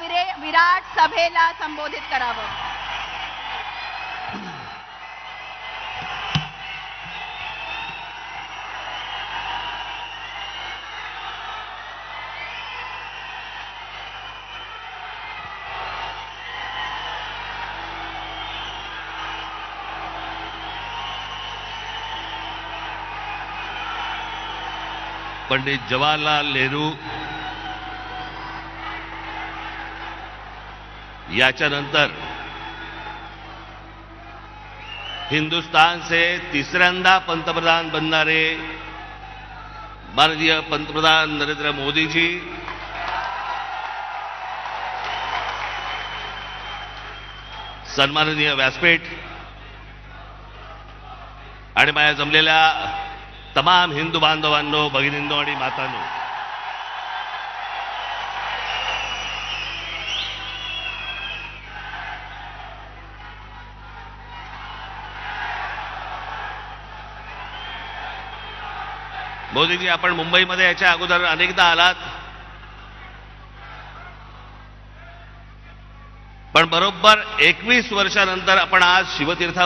विरे विराट सभेला संबोधित करावं. पंडित जवाहरलाल नेहरू याच्यानंतर हिंदुस्थानचे तिसऱ्यांदा पंतप्रधान बनणारे माननीय पंतप्रधान नरेंद्र मोदीजी सन्माननीय व्यासपीठ आणि माझ्या जमलेल्या तमाम हिंदू बांधवांनो भगिनींनो आणि मातांनो मोदीजी आपण मुंबईमध्ये याच्या अगोदर अनेकदा आलात. पण बरोबर एकवीस वर्षानंतर आपण आज शिवतीर्थावर